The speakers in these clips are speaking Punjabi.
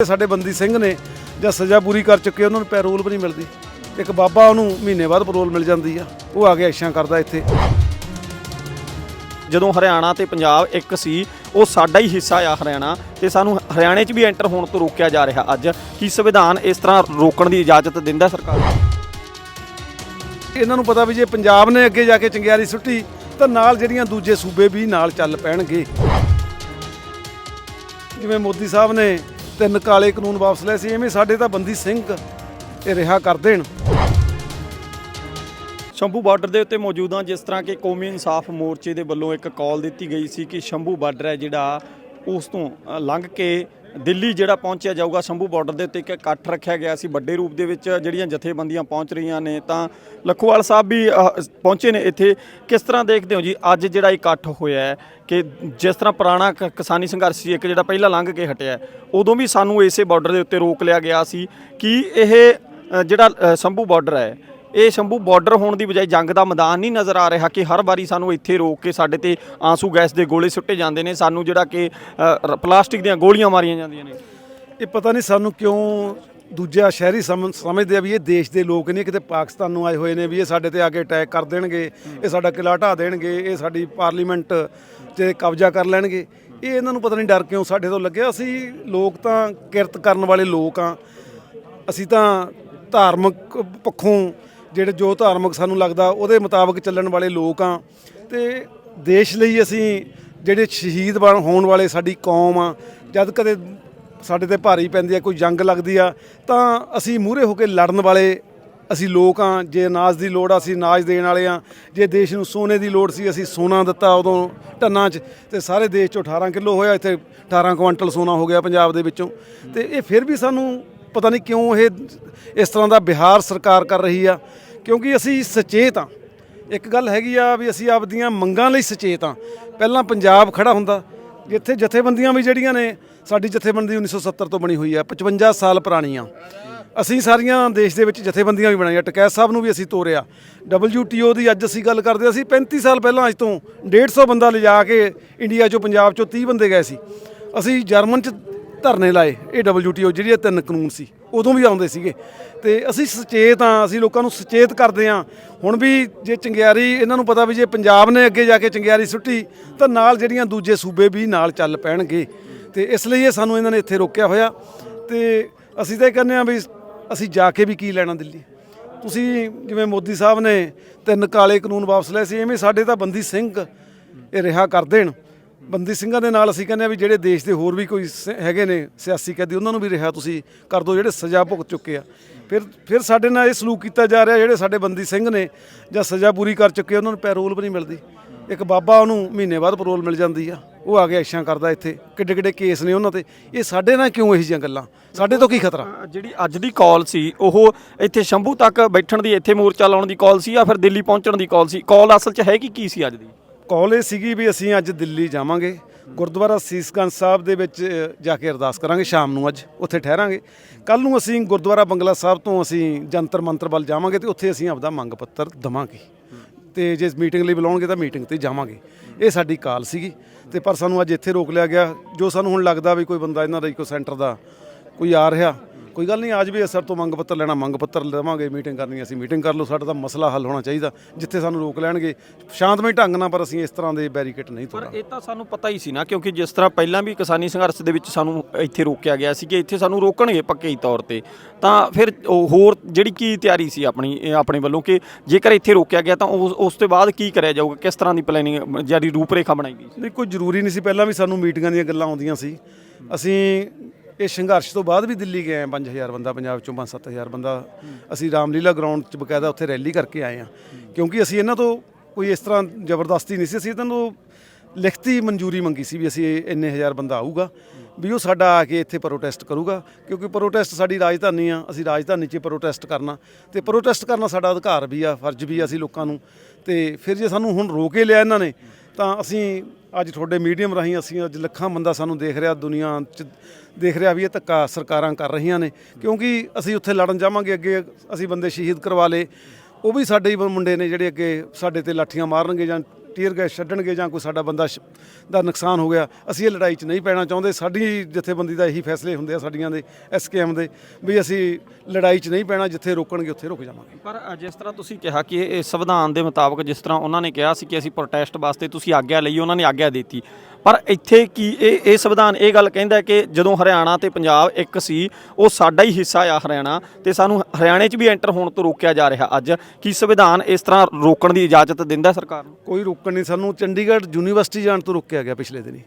ਸਾਡੇ ਬੰਦੀ ਸਿੰਘ ਨੇ ਜਾਂ ਸਜ਼ਾ ਪੂਰੀ ਕਰ ਚੁੱਕੇ ਉਹਨਾਂ ਨੂੰ ਪੈਰੋਲ ਵੀ ਨਹੀਂ ਮਿਲਦੀ। ਇੱਕ ਬਾਬਾ ਉਹਨੂੰ ਮਹੀਨੇ ਬਾਅਦ ਪੈਰੋਲ ਮਿਲ ਜਾਂਦੀ ਆ। ਉਹ ਆ ਕੇ ਐਸ਼ਾਂ ਕਰਦਾ ਇੱਥੇ। ਜਦੋਂ ਹਰਿਆਣਾ ਤੇ ਪੰਜਾਬ ਇੱਕ ਸੀ ਉਹ ਸਾਡਾ ਹੀ ਹਿੱਸਾ ਆ ਹਰਿਆਣਾ ਤੇ ਸਾਨੂੰ ਹਰਿਆਣੇ 'ਚ ਵੀ ਐਂਟਰ ਹੋਣ ਤੋਂ ਰੋਕਿਆ ਜਾ ਰਿਹਾ ਅੱਜ। ਕੀ ਸੰਵਿਧਾਨ ਇਸ ਤਰ੍ਹਾਂ ਰੋਕਣ ਦੀ ਇਜਾਜ਼ਤ ਦਿੰਦਾ ਸਰਕਾਰ? ਇਹਨਾਂ ਨੂੰ ਪਤਾ ਵੀ ਜੇ ਪੰਜਾਬ ਨੇ ਅੱਗੇ ਜਾ ਕੇ ਚੰਗਿਆਰੀ ਸੁੱਟੀ ਤਾਂ ਨਾਲ ਜਿਹੜੀਆਂ ਦੂਜੇ ਸੂਬੇ ਵੀ ਨਾਲ ਚੱਲ ਪੈਣਗੇ। ਜਿਵੇਂ ਮੋਦੀ ਸਾਹਿਬ ਨੇ ਤਿੰਨ ਕਾਲੇ ਕਾਨੂੰਨ ਵਾਪਸ ਲਏ ਸੀ, ਐਵੇਂ ਸਾਡੇ ਤਾਂ ਬੰਦੀ ਸਿੰਘ ਇਹ ਰਿਹਾ ਕਰ ਦੇਣ। ਸ਼ੰਭੂ ਬਾਰਡਰ ਦੇ ਉੱਤੇ ਮੌਜੂਦ ਹਾਂ, ਜਿਸ ਤਰ੍ਹਾਂ ਕਿ ਕੌਮੀ ਇਨਸਾਫ ਮੋਰਚੇ ਦੇ ਵੱਲੋਂ ਇੱਕ ਕਾਲ ਦਿੱਤੀ ਗਈ ਸੀ ਕਿ ਸ਼ੰਭੂ ਬਾਰਡਰ ਹੈ ਜਿਹੜਾ, ਉਸ ਤੋਂ ਲੰਘ ਕੇ ਦਿੱਲੀ ਜਿਹੜਾ ਪਹੁੰਚਿਆ ਜਾਊਗਾ ਸ਼ੰਭੂ ਬਾਰਡਰ ਦੇ ਉੱਤੇ ਇੱਕ ਇਕੱਠ ਰੱਖਿਆ ਗਿਆ ਸੀ, ਵੱਡੇ ਰੂਪ ਦੇ ਵਿੱਚ ਜਿਹੜੀਆਂ ਜਥੇਬੰਦੀਆਂ ਪਹੁੰਚ ਰਹੀਆਂ ਨੇ, ਤਾਂ ਲਖੋਵਾਲ ਸਾਹਿਬ ਵੀ ਪਹੁੰਚੇ ਨੇ ਇੱਥੇ। ਕਿਸ ਤਰ੍ਹਾਂ ਦੇਖਦੇ ਹੋ ਜੀ, ਅੱਜ ਜਿਹੜਾ ਇਕੱਠ ਹੋਇਆ ਹੈ ਕਿ ਜਿਸ ਤਰ੍ਹਾਂ ਪੁਰਾਣਾ ਕ- ਕਿਸਾਨੀ ਸੰਘਰਸ਼ ਸੀ, ਇੱਕ ਜਿਹੜਾ ਪਹਿਲਾਂ ਲੰਘ ਕੇ ਹਟਿਆ ਉਦੋਂ ਵੀ ਸਾਨੂੰ ਇਸੇ ਬਾਰਡਰ ਦੇ ਉੱਤੇ ਰੋਕ ਲਿਆ ਗਿਆ ਸੀ ਕਿ ਇਹ ਜਿਹੜਾ ਸ਼ੰਭੂ ਬਾਰਡਰ ਹੈ ਇਹ ਸ਼ੰਭੂ ਬਾਰਡਰ ਹੋਣ ਦੀ ਬਜਾਏ ਜੰਗ ਦਾ ਮੈਦਾਨ ਨਹੀਂ ਨਜ਼ਰ ਆ ਰਿਹਾ ਕਿ ਹਰ ਵਾਰੀ ਸਾਨੂੰ ਇੱਥੇ ਰੋਕ ਕੇ ਸਾਡੇ ਤੇ ਆਂਸੂ ਗੈਸ ਦੇ ਗੋਲੇ ਸੁੱਟੇ ਜਾਂਦੇ ਨੇ ਸਾਨੂੰ ਜਿਹੜਾ ਕਿ ਅ, ਪਲਾਸਟਿਕ ਦੀਆਂ ਗੋਲੀਆਂ ਮਾਰੀਆਂ ਜਾਂਦੀਆਂ ਨੇ। ਇਹ ਪਤਾ ਨਹੀਂ ਸਾਨੂੰ ਕਿਉਂ ਦੂਜਾ ਸ਼ਹਿਰੀ ਸਮ- ਸਮਝਦੇ ਆ ਵੀ ਇਹ ਦੇਸ਼ ਦੇ ਲੋਕ ਨਹੀਂ ਕਿਤੇ ਪਾਕਿਸਤਾਨ ਨੂੰ ਆਏ ਹੋਏ ਨੇ ਵੀ ਇਹ ਸਾਡੇ ਤੇ ਆ ਕੇ ਅਟੈਕ ਕਰ ਦੇਣਗੇ ਇਹ ਸਾਡਾ ਕਿਲਾ ਢਾਹ ਦੇਣਗੇ ਇਹ ਸਾਡੀ ਪਾਰਲੀਮੈਂਟ ਤੇ ਕਬਜ਼ਾ ਕਰ ਲੈਣਗੇ। ਇਹ ਇਹਨਾਂ ਨੂੰ ਪਤਾ ਨਹੀਂ ਡਰ ਕਿਉਂ ਸਾਡੇ ਤੋਂ ਲੱਗਿਆ। ਅਸੀਂ ਲੋਕ ਤਾਂ ਕਿਰਤ ਕਰਨ ਵਾਲੇ ਲੋਕ ਆ। ਅਸੀਂ ਤਾਂ ਧਾਰਮਿਕ ਪੱਖੋਂ ਜਿਹੜੇ ਜੋ ਧਾਰਮਿਕ ਸਾਨੂੰ ਲੱਗਦਾ, ਉਹਦੇ ਮੁਤਾਬਕ ਚੱਲਣ ਵਾਲੇ ਲੋਕ ਆ। ਤੇ ਦੇਸ਼ ਲਈ ਅਸੀਂ ਜਿਹੜੇ ਸ਼ਹੀਦ ਬਣ ਹੋਣ ਵਾਲੇ ਸਾਡੀ ਕੌਮ ਆ, ਜਦ ਕਦੇ ਸਾਡੇ ਤੇ ਭਾਰੀ ਪੈਂਦੀ ਆ, ਕੋਈ ਜੰਗ ਲੱਗਦੀ ਆ, ਤਾਂ ਅਸੀਂ ਮੂਹਰੇ ਹੋ ਕੇ ਲੜਨ ਵਾਲੇ ਅਸੀਂ ਲੋਕ ਆ। ਜੇ ਅਨਾਜ ਦੀ ਲੋੜ ਆ, ਅਸੀਂ ਅਨਾਜ ਦੇਣ ਵਾਲੇ ਆ। ਜੇ ਦੇਸ਼ ਨੂੰ ਸੋਨੇ ਦੀ ਲੋੜ ਸੀ, ਅਸੀਂ ਸੋਨਾ ਦਿੱਤਾ ਉਦੋਂ ਟੰਨਾਂ 'ਚ। ਤੇ ਸਾਰੇ ਦੇਸ਼ 'ਚੋਂ 18 ਕਿਲੋ ਹੋਇਆ, ਇੱਥੇ 18 ਕੁਇੰਟਲ ਸੋਨਾ ਹੋ ਗਿਆ ਪੰਜਾਬ ਦੇ ਵਿੱਚੋਂ। ਤੇ ਇਹ ਫਿਰ ਵੀ ਸਾਨੂੰ ਪਤਾ ਨਹੀਂ ਕਿਉਂ ਇਹ ਇਸ ਤਰ੍ਹਾਂ ਦਾ ਬਿਹਾਰ ਸਰਕਾਰ ਕਰ ਰਹੀ ਆ, ਕਿਉਂਕਿ ਅਸੀਂ ਸਚੇਤ ਆ। ਇੱਕ ਗੱਲ ਹੈਗੀ ਆ ਵੀ ਅਸੀਂ ਆਪਦੀਆਂ ਮੰਗਾਂ ਲਈ ਸਚੇਤ ਆ। ਪਹਿਲਾਂ ਪੰਜਾਬ ਖੜਾ ਹੁੰਦਾ, ਜਿੱਥੇ ਜਥੇਬੰਦੀਆਂ ਵੀ ਜਿਹੜੀਆਂ ਨੇ, ਸਾਡੀ ਜਥੇਬੰਦੀ 1970 ਤੋਂ ਬਣੀ ਹੋਈ ਆ 55 ਸਾਲ ਪੁਰਾਣੀ ਆ। ਅਸੀਂ ਸਾਰੀਆਂ ਦੇਸ਼ ਦੇ ਵਿੱਚ ਜਥੇਬੰਦੀਆਂ ਵੀ ਬਣਾਈਆਂ, ਟਕੈਤ ਸਾਹਿਬ ਨੂੰ ਵੀ ਅਸੀਂ ਤੋਰਿਆ। WTO ਦੀ ਅੱਜ ਅਸੀਂ ਗੱਲ ਕਰਦੇ ਅਸੀਂ 35 ਸਾਲ ਪਹਿਲਾਂ ਅੱਜ ਤੋਂ 150 ਬੰਦਾ ਲਿਜਾ ਕੇ ਇੰਡੀਆ ਚੋਂ ਪੰਜਾਬ ਚੋਂ 30 ਬੰਦੇ ਗਏ ਸੀ। ਅਸੀਂ ਜਰਮਨ ਚ ਧਰਨੇ ਲਾਏ, ਇਹ WTO ਜਿਹੜੀ ਇਹ ਤਿੰਨ ਕਾਨੂੰਨ ਸੀ। ਉਦੋਂ ਵੀ ਆਉਂਦੇ ਸੀਗੇ। ਤੇ ਅਸੀਂ ਸੁਚੇਤ ਆ ਅਸੀਂ ਲੋਕਾਂ ਨੂੰ ਸੁਚੇਤ ਕਰਦੇ ਆ ਹੁਣ ਵੀ ਜੇ ਚੰਗਿਆਰੀ, ਇਹਨਾਂ ਨੂੰ ਪਤਾ ਵੀ ਜੇ ਪੰਜਾਬ ਨੇ ਅੱਗੇ ਜਾ ਕੇ ਚੰਗਿਆਰੀ ਸੁੱਟੀ, ਤਾਂ ਨਾਲ ਜਿਹੜੀਆਂ ਦੂਜੇ ਸੂਬੇ ਵੀ ਨਾਲ ਚੱਲ ਪੈਣਗੇ। ਤੇ ਇਸ ਲਈ ਇਹ ਸਾਨੂੰ ਇਹਨਾਂ ਨੇ ਇੱਥੇ ਰੋਕਿਆ ਹੋਇਆ। ਤੇ ਅਸੀਂ ਤਾਂ ਇਹ ਕਹਿੰਦੇ ਆ ਵੀ ਅਸੀਂ ਜਾ ਕੇ ਵੀ ਕੀ ਲੈਣਾ ਦਿੱਲੀ? ਤੁਸੀਂ ਜਿਵੇਂ ਮੋਦੀ ਸਾਹਿਬ ਨੇ ਤਿੰਨ ਕਾਲੇ ਕਾਨੂੰਨ ਵਾਪਸ ਲਏ ਸੀ, ਐਵੇਂ ਸਾਡੇ ਤਾਂ ਬੰਦੀ ਸਿੰਘ ਇਹ ਰਿਹਾ ਕਰ ਦੇਣ। ਬੰਦੀ ਸਿੰਘਾਂ ਦੇ ਨਾਲ ਅਸੀਂ ਕਹਿੰਦੇ ਆ ਵੀ ਜਿਹੜੇ ਦੇਸ਼ ਦੇ ਹੋਰ ਵੀ ਕੋਈ ਸ- ਹੈਗੇ ਨੇ ਸਿਆਸੀ ਕੈਦੀ ਉਹਨਾਂ ਨੂੰ ਵੀ ਰਿਹਾ ਤੁਸੀਂ ਕਰ ਦਿਓ ਜਿਹੜੇ ਸਜ਼ਾ ਭੁਗਤ ਚੁੱਕੇ ਆ। ਫਿਰ ਫਿਰ ਸਾਡੇ ਨਾਲ ਇਹ ਸਲੂਕ ਕੀਤਾ ਜਾ ਰਿਹਾ ਜਿਹੜੇ ਸਾਡੇ ਬੰਦੀ ਸਿੰਘ ਨੇ ਜਾਂ ਸਜ਼ਾ ਪੂਰੀ ਕਰ ਚੁੱਕੇ ਉਹਨਾਂ ਨੂੰ ਪੈਰੋਲ ਵੀ ਨਹੀਂ ਮਿਲਦੀ। ਇੱਕ ਬਾਬਾ ਉਹਨੂੰ ਮਹੀਨੇ ਬਾਅਦ ਪੈਰੋਲ ਮਿਲ ਜਾਂਦੀ ਆ ਉਹ ਆ ਕੇ ਐਸ਼ਾਂ ਕਰਦਾ ਇੱਥੇ। ਕਿੱਡੇ ਕਿੱਡੇ ਕੇਸ ਨੇ ਉਹਨਾਂ ਤੇ। ਇਹ ਸਾਡੇ ਨਾਲ ਕਿਉਂ ਇਹੋ ਜਿਹੀਆਂ ਗੱਲਾਂ? ਸਾਡੇ ਤੋਂ ਕੀ ਖਤਰਾ? ਅ, ਜਿਹੜੀ ਅੱਜ ਦੀ ਕਾਲ ਸੀ ਉਹ ਇੱਥੇ ਸ਼ੰਭੂ ਤੱਕ ਬੈਠਣ ਦੀ ਇੱਥੇ ਮੋਰਚਾ ਲਾਉਣ ਦੀ ਕਾਲ ਸੀ ਜਾਂ ਫਿਰ ਦਿੱਲੀ ਪਹੁੰਚਣ ਦੀ ਕਾਲ ਸੀ? ਕਾਲ ਅਸਲ 'ਚ ਹੈ ਕਿ ਕੀ ਸੀ ਅੱਜ ਦੀ? ਕਾਲ ਇਹ ਸੀਗੀ ਵੀ ਅਸੀਂ ਅੱਜ ਦਿੱਲੀ ਜਾਵਾਂਗੇ। ਗੁਰਦੁਆਰਾ ਸੀਸਗੰਜ ਸਾਹਿਬ ਦੇ ਵਿੱਚ ਜਾ ਕੇ ਅਰਦਾਸ ਕਰਾਂਗੇ, ਸ਼ਾਮ ਨੂੰ ਅੱਜ ਉੱਥੇ ਠਹਿਰਾਂਗੇ। ਕੱਲ ਨੂੰ ਅਸੀਂ ਗੁਰਦੁਆਰਾ ਬੰਗਲਾ ਸਾਹਿਬ ਤੋਂ ਅਸੀਂ ਜੰਤਰ ਮੰਤਰ ਵੱਲ ਜਾਵਾਂਗੇ ਤੇ ਉੱਥੇ ਅਸੀਂ ਆਪਦਾ ਮੰਗ ਪੱਤਰ ਦਵਾਂਗੇ। ਤੇ ਜੇ ਮੀਟਿੰਗ ਲਈ ਬੁਲਾਉਣਗੇ ਤਾਂ ਮੀਟਿੰਗ ਤੇ ਜਾਵਾਂਗੇ। ਇਹ ਸਾਡੀ ਕਾਲ ਸੀਗੀ। ਤੇ ਪਰ ਸਾਨੂੰ ਅੱਜ ਇੱਥੇ ਰੋਕ ਲਿਆ ਗਿਆ। ਜੋ ਸਾਨੂੰ ਹੁਣ ਲੱਗਦਾ ਵੀ ਕੋਈ ਬੰਦਾ ਇਹਨਾਂ ਦਾ ਕੋਈ ਸੈਂਟਰ ਦਾ ਕੋਈ ਆ ਰਿਹਾ ਕੋਈ ਗੱਲ ਨਹੀਂ ਅੱਜ ਵੀ ਅਸਰ ਤੋਂ ਮੰਗ ਪੱਤਰ ਲੈਣਾ ਮੰਗ ਪੱਤਰ ਲਵਾਂਗੇ ਮੀਟਿੰਗ ਕਰਨੀ ਅਸੀਂ ਮੀਟਿੰਗ ਕਰ ਲਓ ਸਾਡਾ ਤਾਂ ਮਸਲਾ ਹੱਲ ਹੋਣਾ ਚਾਹੀਦਾ ਜਿੱਥੇ ਸਾਨੂੰ ਰੋਕ ਲੈਣਗੇ ਸ਼ਾਂਤਮਈ ਢੰਗ ਨਾਲ ਪਰ ਅਸੀਂ ਇਸ ਤਰ੍ਹਾਂ ਦੇ ਬੈਰੀਕੇਡ ਨਹੀਂ ਪਰ ਤੋੜਾਂਗੇ ਇਹ ਤਾਂ ਸਾਨੂੰ ਪਤਾ ਹੀ ਸੀ ਨਾ ਕਿਉਂਕਿ ਜਿਸ ਤਰ੍ਹਾਂ ਪਹਿਲਾਂ ਵੀ ਕਿਸਾਨੀ ਸੰਘਰਸ਼ ਦੇ ਵਿੱਚ ਸਾਨੂੰ ਇੱਥੇ ਰੋਕਿਆ ਗਿਆ ਸੀ ਕਿ ਇੱਥੇ ਸਾਨੂੰ ਰੋਕਣਗੇ ਪੱਕੇ ਤੌਰ ਤੇ ਤਾਂ ਫਿਰ ਉਹ ਹੋਰ ਜਿਹੜੀ ਕੀ ਤਿਆਰੀ ਸੀ ਆਪਣੀ ਇਹ ਆਪਣੇ ਵੱਲੋਂ ਕਿ ਜੇਕਰ ਇੱਥੇ ਰੋਕਿਆ ਗਿਆ ਤਾਂ ਉਸ ਉਸ ਤੋਂ ਬਾਅਦ ਕੀ ਕਰਿਆ ਜਾਊਗਾ ਕਿਸ ਤਰ੍ਹਾਂ ਦੀ ਪਲੈਨਿੰਗ ਜਾਰੀ ਰੂਪਰੇਖਾ ਬਣਾਈ ਗਈ ਨਹੀਂ ਕੋਈ ਜ਼ਰੂਰੀ ਨਹੀਂ ਸੀ ਪਹਿਲਾਂ ਵੀ ਸਾਨੂੰ ਮੀਟਿੰਗਾਂ ਦੀਆਂ ਗੱਲਾਂ ਆਉਂਦੀਆਂ ਸੀ। ਅਸੀਂ ਇਹ ਸੰਘਰਸ਼ ਤੋਂ ਬਾਅਦ ਵੀ ਦਿੱਲੀ ਗਏ ਆ 5000 ਬੰਦਾ, ਪੰਜਾਬ ਚੋਂ 5-7000 ਬੰਦਾ। ਅਸੀਂ ਰਾਮਲੀਲਾ ਗਰਾਊਂਡ 'ਚ ਬਕਾਇਦਾ ਉੱਥੇ ਰੈਲੀ ਕਰਕੇ ਆਏ ਆ। ਕਿਉਂਕਿ ਅਸੀਂ ਇਹਨਾਂ ਤੋਂ ਕੋਈ ਇਸ ਤਰ੍ਹਾਂ ਜ਼ਬਰਦਸਤੀ ਨਹੀਂ ਸੀ, ਅਸੀਂ ਇਹਨਾਂ ਤੋਂ ਲਿਖਤੀ ਮਨਜ਼ੂਰੀ ਮੰਗੀ ਸੀ ਵੀ ਅਸੀਂ ਇਹ ਇੰਨੇ ਹਜ਼ਾਰ ਬੰਦਾ ਆਊਗਾ, ਵੀ ਉਹ ਸਾਡਾ ਆ ਕੇ ਇੱਥੇ ਪ੍ਰੋਟੈਸਟ ਕਰੂਗਾ। ਕਿਉਂਕਿ ਪ੍ਰੋਟੈਸਟ ਸਾਡੀ ਰਾਜਧਾਨੀ ਆ, ਅਸੀਂ ਰਾਜਧਾਨੀ 'ਚ ਪ੍ਰੋਟੈਸਟ ਕਰਨਾ। ਤੇ ਪ੍ਰੋਟੈਸਟ ਕਰਨਾ ਸਾਡਾ ਅਧਿਕਾਰ ਵੀ ਆ, ਫਰਜ਼ ਵੀ ਆ ਅਸੀਂ ਲੋਕਾਂ ਨੂੰ। ਤੇ ਫਿਰ ਜੇ ਸਾਨੂੰ ਹੁਣ ਰੋਕੇ ਲਿਆ ਇਹਨਾਂ ਨੇ, ਤਾਂ ਅਸੀਂ ਅੱਜ ਤੁਹਾਡੇ ਮੀਡੀਅਮ ਰਾਹੀਂ ਅਸੀਂ ਅੱਜ ਲੱਖਾਂ ਬੰਦਾ ਸਾਨੂੰ ਦੇਖ ਰਿਹਾ, ਦੁਨੀਆ 'ਚ ਦੇਖ ਰਿਹਾ ਵੀ ਇਹ ਧੱਕਾ ਸਰਕਾਰਾਂ ਕਰ ਰਹੀਆਂ ਨੇ। ਕਿਉਂਕਿ ਅਸੀਂ ਉੱਥੇ ਲੜਨ ਜਾਵਾਂਗੇ ਅੱਗੇ, ਅਸੀਂ ਬੰਦੇ ਸ਼ਹੀਦ ਕਰਵਾ ਲਏ। ਉਹ ਵੀ ਸਾਡੇ ਹੀ ਮੁੰਡੇ ਨੇ ਜਿਹੜੇ ਅੱਗੇ ਸਾਡੇ ਤੇ ਲਾਠੀਆਂ ਮਾਰਨਗੇ ਜਾਂ ਟੀਅਰ ਗੈਸ ਛੱਡਣਗੇ ਜਾਂ ਕੋਈ ਸਾਡਾ ਬੰਦਾ ਸ਼- ਦਾ ਨੁਕਸਾਨ ਹੋ ਗਿਆ ਅਸੀਂ ਇਹ ਲੜਾਈ 'ਚ ਨਹੀਂ ਪੈਣਾ ਚਾਹੁੰਦੇ। ਸਾਡੀ ਜਥੇਬੰਦੀ ਦਾ ਇਹੀ ਫੈਸਲੇ ਹੁੰਦੇ ਆ ਸਾਡੀਆਂ ਦੇ ਐਸਕੇਐਮ ਦੇ ਵੀ ਅਸੀਂ ਲੜਾਈ 'ਚ ਨਹੀਂ ਪੈਣਾ ਜਿੱਥੇ ਰੋਕਣਗੇ ਉੱਥੇ ਰੁਕ ਜਾਵਾਂਗੇ। ਪਰ ਅ, ਜਿਸ ਤਰ੍ਹਾਂ ਤੁਸੀਂ ਕਿਹਾ ਕਿ ਇਹ ਸੰਵਿਧਾਨ ਦੇ ਮੁਤਾਬਕ ਜਿਸ ਤਰ੍ਹਾਂ ਉਹਨਾਂ ਨੇ ਕਿਹਾ ਸੀ ਕਿ ਅਸੀਂ ਪ੍ਰੋਟੈਸਟ ਵਾਸਤੇ ਤੁਸੀਂ ਆਗਿਆ ਲਈ ਉਹਨਾਂ ਨੇ ਆਗਿਆ ਦਿੱਤੀ। ਪਰ ਇੱਥੇ ਕੀ ਇਹ ਇਹ ਸੰਵਿਧਾਨ ਇਹ ਗੱਲ ਕਹਿੰਦਾ ਹੈ ਕਿ ਜਦੋਂ ਹਰਿਆਣਾ ਤੇ ਪੰਜਾਬ ਇੱਕ ਸੀ ਉਹ ਸਾਡਾ ਹੀ ਹਿੱਸਾ ਆ ਹਰਿਆਣਾ ਤੇ ਸਾਨੂੰ ਹਰਿਆਣੇ 'ਚ ਵੀ ਐਂਟਰ ਹੋਣ ਤੋਂ ਰੋਕਿਆ ਜਾ ਰਿਹਾ। ਅੱਜ ਕੀ ਸੰਵਿਧਾਨ ਇਸ ਤਰ੍ਹਾਂ ਰੋਕਣ ਦੀ ਇਜਾਜ਼ਤ ਦਿੰਦਾ ਸਰਕਾਰ ਨੂੰ? ਕੋਈ ਰੋਕਣ ਨਹੀਂ ਸਾਨੂੰ ਚੰਡੀਗੜ੍ਹ ਯੂਨੀਵਰਸਿਟੀ ਜਾਣ ਤੋਂ ਰੋਕਿਆ ਗਿਆ ਪਿਛਲੇ ਦਿਨੀ।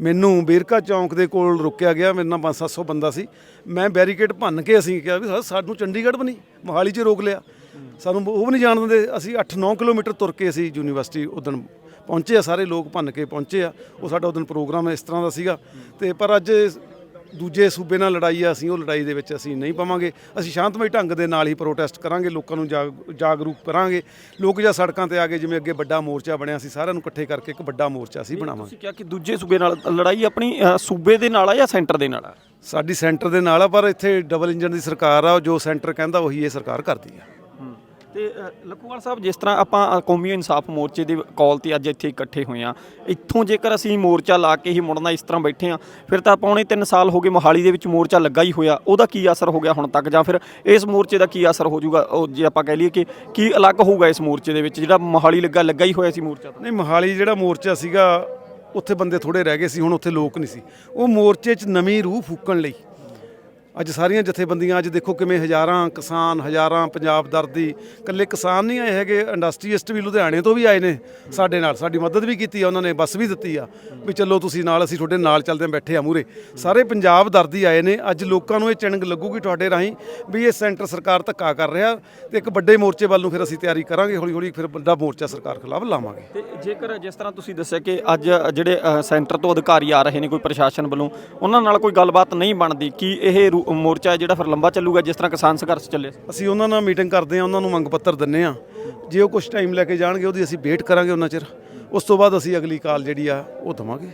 ਮੈਨੂੰ ਬੇਰਕਾ ਚੌਂਕ ਦੇ ਕੋਲ ਰੋਕਿਆ ਗਿਆ, ਮੇਰੇ ਨਾਲ 5-700 ਬੰਦਾ ਸੀ। ਮੈਂ ਬੈਰੀਕੇਡ ਭੰਨ ਕੇ ਅਸੀਂ ਕਿਹਾ ਵੀ ਸਰ, ਸਾਨੂੰ ਚੰਡੀਗੜ੍ਹ ਵੀ ਨਹੀਂ, ਮੋਹਾਲੀ 'ਚ ਰੋਕ ਲਿਆ। ਸਾਨੂੰ ਉਹ ਵੀ ਨਹੀਂ ਜਾਣ ਦਿੰਦੇ। ਅਸੀਂ 8-9 ਕਿਲੋਮੀਟਰ ਤੁਰ ਕੇ ਅਸੀਂ ਯੂਨੀਵਰਸਿਟੀ ਉਦੋਂ ਪਹੁੰਚੇ ਆ, ਸਾਰੇ ਲੋਕ ਭੰਨ ਕੇ ਪਹੁੰਚੇ ਆ। ਉਹ ਸਾਡਾ ਉਦੋਂ ਪ੍ਰੋਗਰਾਮ ਇਸ ਤਰ੍ਹਾਂ ਦਾ ਸੀਗਾ। ਤੇ ਪਰ ਅੱਜ ਦੂਜੇ ਸੂਬੇ ਨਾਲ ਲੜਾਈ ਆ ਅਸੀਂ ਉਹ ਲੜਾਈ ਦੇ ਵਿੱਚ ਅਸੀਂ ਨਹੀਂ ਪਾਵਾਂਗੇ। ਅਸੀਂ ਸ਼ਾਂਤਮਈ ਢੰਗ ਦੇ ਨਾਲ ਹੀ ਪ੍ਰੋਟੈਸਟ ਕਰਾਂਗੇ ਲੋਕਾਂ ਨੂੰ ਜਾਗ- ਜਾਗਰੂਕ ਕਰਾਂਗੇ। ਲੋਕ ਜਾਂ ਸੜਕਾਂ ਤੇ ਆ ਕੇ ਜਿਵੇਂ ਅੱਗੇ ਵੱਡਾ ਮੋਰਚਾ ਬਣਿਆ ਸੀ ਸਾਰਿਆਂ ਨੂੰ ਇਕੱਠੇ ਕਰਕੇ ਇੱਕ ਵੱਡਾ ਮੋਰਚਾ ਅਸੀਂ ਬਣਾਵਾਂਗੇ। ਤੁਸੀਂ ਕਿਹਾ ਕਿ ਦੂਜੇ ਸੂਬੇ ਨਾਲ ਲੜਾਈ ਆਪਣੀ ਸੂਬੇ ਦੇ ਨਾਲ ਆ ਜਾਂ ਸੈਂਟਰ ਦੇ ਨਾਲ ਆ? ਸਾਡੀ ਸੈਂਟਰ ਦੇ ਨਾਲ ਆ ਪਰ ਇੱਥੇ ਡਬਲ ਇੰਜਨ ਦੀ ਸਰਕਾਰ ਆ ਜੋ ਸੈਂਟਰ ਕਹਿੰਦਾ ਉਹੀ ਇਹ ਸਰਕਾਰ ਕਰਦੀ ਆ। ਤੇ ਅ, ਲਖੂਵਾਲ ਸਾਹਿਬ ਜਿਸ ਤਰ੍ਹਾਂ ਆਪਾਂ ਕੌਮੀ ਇਨਸਾਫ ਮੋਰਚੇ ਦੇ ਕਾਲ ਤੇ ਅੱਜ ਇੱਥੇ ਇਕੱਠੇ ਹੋਏ ਆ ਇੱਥੋਂ ਜੇਕਰ ਅਸੀਂ ਮੋਰਚਾ ਲਾ ਕੇ ਹੀ ਮੁੜਨਾ ਇਸ ਤਰ੍ਹਾਂ ਬੈਠੇ ਆ ਫਿਰ ਤਾਂ ਪੌਣੇ 3 ਸਾਲ ਹੋ ਗਏ ਮੋਹਾਲੀ ਦੇ ਵਿੱਚ ਮੋਰਚਾ ਲੱਗਾ ਹੀ ਹੋਇਆ ਉਹਦਾ ਕੀ ਅਸਰ ਹੋ ਗਿਆ ਹੁਣ ਤੱਕ? ਜਾਂ ਫਿਰ ਇਸ ਮੋਰਚੇ ਦਾ ਕੀ ਅਸਰ ਹੋ ਜਾਊਗਾ? ਉਹ ਜੇ ਆਪਾਂ ਕਹਿ ਲਈਏ ਕਿ ਕੀ ਅਲੱਗ ਹੋਊਗਾ ਇਸ ਮੋਰਚੇ ਦੇ ਵਿੱਚ ਜਿਹੜਾ ਮੋਹਾਲੀ ਲੱਗਾ ਲੱਗਾ ਹੀ ਹੋਇਆ ਸੀ ਮੋਰਚਾ ਤਾਂ? ਨਹੀਂ ਮੋਹਾਲੀ ਜਿਹੜਾ ਮੋਰਚਾ ਸੀਗਾ ਉੱਥੇ ਬੰਦੇ ਥੋੜੇ ਰਹਿ ਗਏ ਸੀ ਹੁਣ ਉੱਥੇ ਲੋਕ ਨਹੀਂ ਸੀ। ਉਹ ਮੋਰਚੇ 'ਚ ਨਵੀਂ ਰੂਹ ਫੂਕਣ ਲਈ ਅੱਜ ਸਾਰੀਆਂ ਜਥੇਬੰਦੀਆਂ, ਅੱਜ ਦੇਖੋ ਕਿਵੇਂ ਹਜ਼ਾਰਾਂ ਕਿਸਾਨ, ਹਜ਼ਾਰਾਂ ਪੰਜਾਬ ਦਰਦੀ, ਇਕੱਲੇ ਕਿਸਾਨ ਨਹੀਂ ਆਏ ਹੈਗੇ ਇੰਡਸਟਰੀਇਸਟ ਵੀ ਲੁਧਿਆਣੇ ਤੋਂ ਵੀ ਆਏ ਨੇ ਸਾਡੇ ਨਾਲ, ਸਾਡੀ ਮਦਦ ਵੀ ਕੀਤੀ ਆ, ਉਹਨਾਂ ਨੇ ਬੱਸ ਵੀ ਦਿੱਤੀ ਆ, ਵੀ ਚੱਲੋ ਤੁਸੀਂ ਨਾਲ, ਅਸੀਂ ਤੁਹਾਡੇ ਨਾਲ ਚੱਲਦੇ ਹਾਂ, ਬੈਠੇ ਆ ਮੂਰੇ ਸਾਰੇ ਪੰਜਾਬ ਦਰਦੀ ਆਏ ਨੇ, ਅੱਜ ਲੋਕਾਂ ਨੂੰ ਇਹ ਚਿਣਗ ਲੱਗੂਗੀ ਤੁਹਾਡੇ ਰਾਹੀਂ ਵੀ ਇਹ ਸੈਂਟਰ ਸਰਕਾਰ ਧੱਕਾ ਕਰ ਰਿਹਾ ਤੇ ਇੱਕ ਵੱਡੇ ਮੋਰਚੇ ਵੱਲ ਨੂੰ ਫਿਰ ਅਸੀਂ ਤਿਆਰੀ ਕਰਾਂਗੇ ਹੌਲੀ ਹੌਲੀ ਫਿਰ ਵੱਡਾ ਮੋਰਚਾ ਸਰਕਾਰ ਖਿਲਾਫ ਲਾਵਾਂਗੇ। ਤੇ ਜੇਕਰ ਜਿਸ ਤਰ੍ਹਾਂ ਤੁਸੀਂ ਦੱਸਿਆ ਕਿ ਅੱਜ ਜਿਹੜੇ ਸੈਂਟਰ ਤੋਂ ਅਧਿਕਾਰੀ ਆ ਰਹੇ ਨੇ, ਕੋਈ ਪ੍ਰਸ਼ਾਸਨ ਵੱਲੋਂ, ਉਹਨਾਂ ਨਾਲ ਕੋਈ ਗੱਲਬਾਤ ਨਹੀਂ ਬਣਦੀ, ਕੀ ਇਹ ਰੂ- ਮੋਰਚਾ ਜਿਹੜਾ ਫਿਰ ਲੰਬਾ ਚੱਲੂਗਾ ਜਿਸ ਤਰ੍ਹਾਂ ਕਿਸਾਨ ਸੰਘਰਸ਼ ਚੱਲੇ ਅਸੀਂ ਉਹਨਾਂ ਨਾਲ ਮੀਟਿੰਗ ਕਰਦੇ ਹਾਂ ਉਹਨਾਂ ਨੂੰ ਮੰਗ ਪੱਤਰ ਦਿੰਨੇ ਆ ਜੇ ਉਹ ਕੁਝ ਟਾਈਮ ਲੈ ਕੇ ਜਾਣਗੇ ਉਹਦੀ ਅਸੀਂ ਵੇਟ ਕਰਾਂਗੇ ਉਹਨਾਂ ਚਿਰ। ਉਸ ਤੋਂ ਬਾਅਦ ਅਸੀਂ ਅਗਲੀ ਕਾਲ ਜਿਹੜੀ ਆ ਉਹ ਦਵਾਂਗੇ।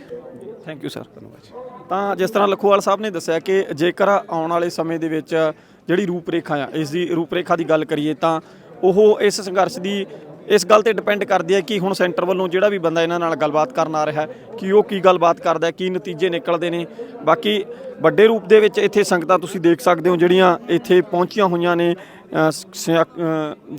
ਥੈਂਕ ਯੂ ਸਰ ਧੰਨਵਾਦ ਜੀ। ਤਾਂ ਜਿਸ ਤਰ੍ਹਾਂ ਲਖੋਵਾਲ ਸਾਹਿਬ ਨੇ ਦੱਸਿਆ ਕਿ ਜੇਕਰ ਆਉਣ ਵਾਲੇ ਸਮੇਂ ਦੇ ਵਿੱਚ ਜਿਹੜੀ ਰੂਪਰੇਖਾ ਆ ਇਸ ਦੀ ਰੂਪਰੇਖਾ ਦੀ ਗੱਲ ਕਰੀਏ ਤਾਂ ਉਹ ਇਸ ਸੰਘਰਸ਼ ਦੀ ਇਸ ਗੱਲ ਤੇ ਡਿਪੈਂਡ ਕਰਦੀ ਹੈ ਕਿ ਹੁਣ ਸੈਂਟਰ ਵੱਲੋਂ ਜਿਹੜਾ ਵੀ ਬੰਦਾ ਇਹਨਾਂ ਨਾਲ ਗੱਲਬਾਤ ਕਰਨ ਆ ਰਿਹਾ ਕਿ ਉਹ ਕੀ ਗੱਲਬਾਤ ਕਰਦਾ ਕੀ ਨਤੀਜੇ ਨਿਕਲਦੇ ਨੇ। ਬਾਕੀ ਵੱਡੇ ਰੂਪ ਦੇ ਵਿੱਚ ਇੱਥੇ ਸੰਗਤਾਂ ਤੁਸੀਂ ਦੇਖ ਸਕਦੇ ਹੋ, ਜਿਹੜੀਆਂ ਇੱਥੇ ਪਹੁੰਚੀਆਂ ਹੋਈਆਂ ਨੇ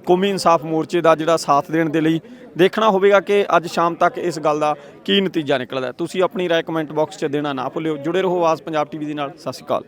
ਕੌਮੀ ਇਨਸਾਫ ਮੋਰਚੇ ਦਾ ਜਿਹੜਾ ਸਾਥ ਦੇਣ ਦੇ ਲਈ। ਦੇਖਣਾ ਹੋਵੇਗਾ ਕਿ ਅੱਜ ਸ਼ਾਮ ਤੱਕ ਇਸ ਗੱਲ ਦਾ ਕੀ ਨਤੀਜਾ ਨਿਕਲਦਾ ਤੁਸੀਂ ਆਪਣੀ ਰਾਏ ਕਮੈਂਟ ਬਾਕਸ 'ਚ ਦੇਣਾ ਨਾ ਭੁੱਲਿਓ। ਜੁੜੇ ਰਹੋ ਆਵਾਜ਼ ਪੰਜਾਬ ਟੀਵੀ ਦੇ ਨਾਲ। ਸਤਿ ਸ਼੍ਰੀ ਅਕਾਲ।